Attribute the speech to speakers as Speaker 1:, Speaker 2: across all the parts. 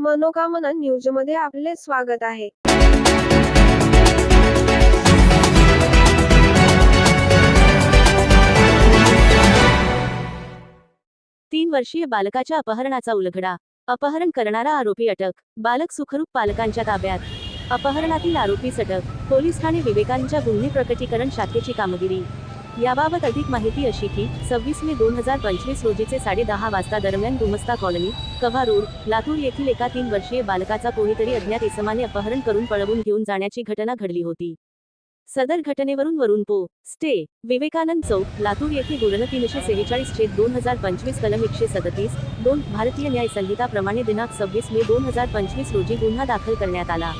Speaker 1: मनोकामना न्यूजमध्ये आपले स्वागत आहे.
Speaker 2: तीन वर्षीय बालकाच्या अपहरणाचा उलगडा. अपहरण करणारा आरोपी अटक. बालक सुखरूप पालकांच्या ताब्यात. अपहरणातील आरोपी सटक. पोलीस ठाणे विवेकांच्या गुन्हे प्रकटीकरण शाखेची कामगिरी. याबाबत अधिक माहिती अशी की सव्वीस मे दोन हजार पंचवीस रोजीचे साडेदहा वाजता दरम्यान गुमस्ता कॉलनी कव्हा रोड लातूर येथील एका तीन वर्षीय बालकाचा कोणीतरी अज्ञात इसमाने अपहरण करून पळवून घेऊन जाण्याची घटना घडली होती. सदर घटनेवरून वरून पो स्टे विवेकानंद चौक लातूर येथे गुण तीनशे सेहेचाळीस छेद दोन हजार पंचवीस कलम एकशे सदतीस दोन भारतीय न्याय संहिताप्रमाणे दिनांक सव्वीस मे दोन हजार पंचवीस रोजी गुन्हा दाखल करण्यात आला.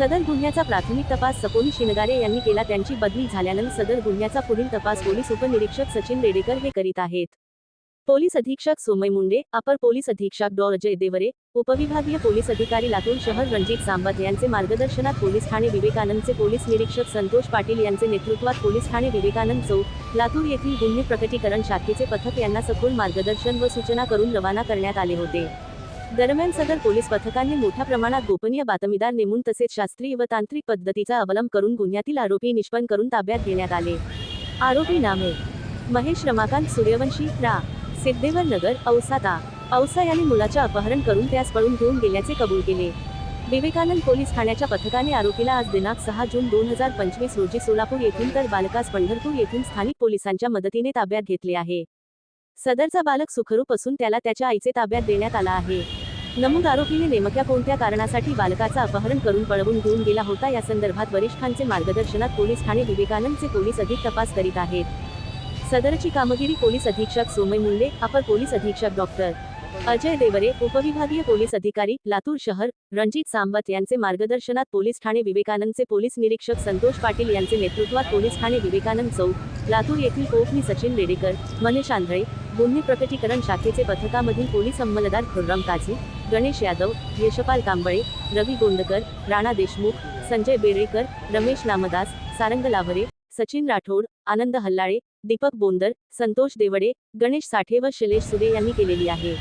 Speaker 2: सदर गुन्ह्याचा प्राथमिक तपास सपोनी शिनगारे यांनी केला. त्यांची बदली झाल्यानंतर सदर गुन्ह्याचा पुढील तपास पोलीस उपनिरीक्षक सचिन रेडेकर हे करीत आहेत. पोलीस अधीक्षक सोमय मुंडे अपर पोलीस अधीक्षक डॉ. अजय देवरे उपविभागीय पोलीस अधिकारी लातूर शहर रणजित सांबत यांचे मार्गदर्शनात पोलीस ठाणे विवेकानंदचे पोलीस निरीक्षक संतोष पाटील यांचे नेतृत्वात पोलीस ठाणे विवेकानंद चौक लातूर येथील गुन्हे प्रकटीकरण शाखेचे पथक यांना सखोल मार्गदर्शन व सूचना करून रवाना करण्यात आले होते. दरम्यान सदर पोलीस पथकांनी मोठ्या प्रमाणात गोपनीय बातमीदार नेमून तसेच शास्त्रीय व तांत्रिक पद्धतीचा अवलंब करून गुन्ह्यातील आरोपी निष्पन्न करून ताब्यात घेण्यात आले. आरोपी नामे महेश रमाकांत सूर्यवंशी रा. सिद्धेवर नगर औसाता औसा यांनी मुलाचे अपहरण करून त्यास पळून घेऊन गेल्याचे कबूल केले. विवेकानंद पोलीस ठाण्याच्या पथकाने आरोपीला आज दिनांक सहा जून दोन हजार पंचवीस रोजी सोलापूर येथून तर बालकास पंढरपूर येथून स्थानिक पोलिसांच्या मदतीने ताब्यात घेतले आहे. सदरचा बालक सुखरूप असून त्याला त्याच्या आईचे ताब्यात देण्यात आला आहे. नमूद आरोपीने नेमक्या कोणत्या कारणासाठी बालकाचा अपहरण करून पळवून घेऊन गेला होता? या संदर्भात वरिष्ठांचे मार्गदर्शनात पोलीस ठाणे विवेकानंदचे पोलीस अधिक तपास करीत आहेत. सदरची कामगिरी पोलीस अधीक्षक सोमय मुंडे अपर पोलीस अधीक्षक डॉक्टर अजय देवरे उपविभागीय पोलीस अधिकारी लातूर शहर रणजित सांबत यांचे मार्गदर्शनात पोलीस ठाणे विवेकानंदचे पोलीस निरीक्षक संतोष पाटील यांचे नेतृत्वात पोलीस ठाणे विवेकानंद चौक लातूर येथील कोकणी सचिन रेडेकर मनीष आंधळे गुन्हे प्रकटीकरण शाखेचे पथकामधील पोलीस अंमलदार खुर्रम काझी गणेश यादव यशपाल कांबळे रवी गोंदकर राणा देशमुख संजय बेडेकर रमेश नामदास सारंग लावरे सचिन राठोड आनंद हल्लाळे दीपक बोंदर संतोष देवडे गणेश साठे व शैलेश सुरे यांनी केलेली आहे.